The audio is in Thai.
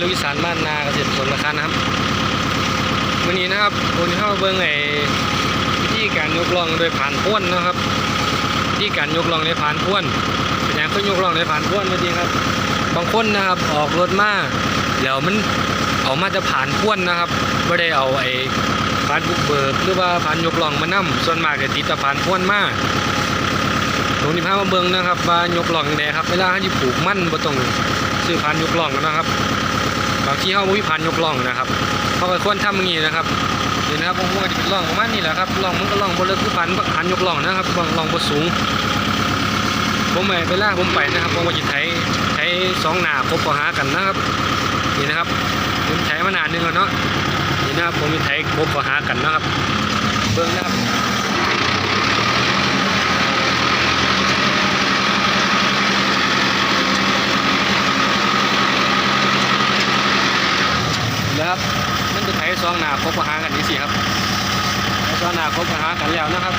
ลูกอีสานบ้านนาเกษตรผลราคานะครับวันนี้นะครับวันเข้าเบิ่งไอ้วิธีการยกล่องโดยผ่านพ่วนนะครับวิธีการยกล่องโดยผ่านพ่วนเป็นอย่างก็ยกล่องโดยผ่านพ่วนจริงครับ บางคนนะครับออกรถมาแล้วมันเอามาจะผ่านพ่วนนะครับไม่ได้เอาไอ้ผ่านบุกเบิกหรือว่าผ่านยกล่องมานํส่วนมากจะติดแต่ผ่านพ่วนมาตรงนี้พามาเบิ่งนะครับว่ายกล่องยังไงครับเวลาเขาจะปลูกมั่นบ่ต้องซื้อผ่านยกล่องนะครับ บางที่เขาบ่มีผ่านยกล่องนะครับเขาก็ควรทำอย่างนี้นะครับนี่นะครับผมว่าจะเป็นล่องประมาณนี้แหละครับล่องมันก็ล่องบ่เลิกคือผ่านผ่านยกล่องนะครับล่องล่องบ่สูง ผมไปเวลาผมไปนะครับผมก็จะใช้ใช้สองหนาคบกหากันนะครับนี่นะครับผมใช้มานานนึงแล้วเนาะนี่นะครับผมมีใช้คบกหากันนะครับเบิ้องนะครับ ครับมันจะใช้สองหนาคบกับหากันนี่สิครับไถซองหนาคบกับหากันแล้วนะครับ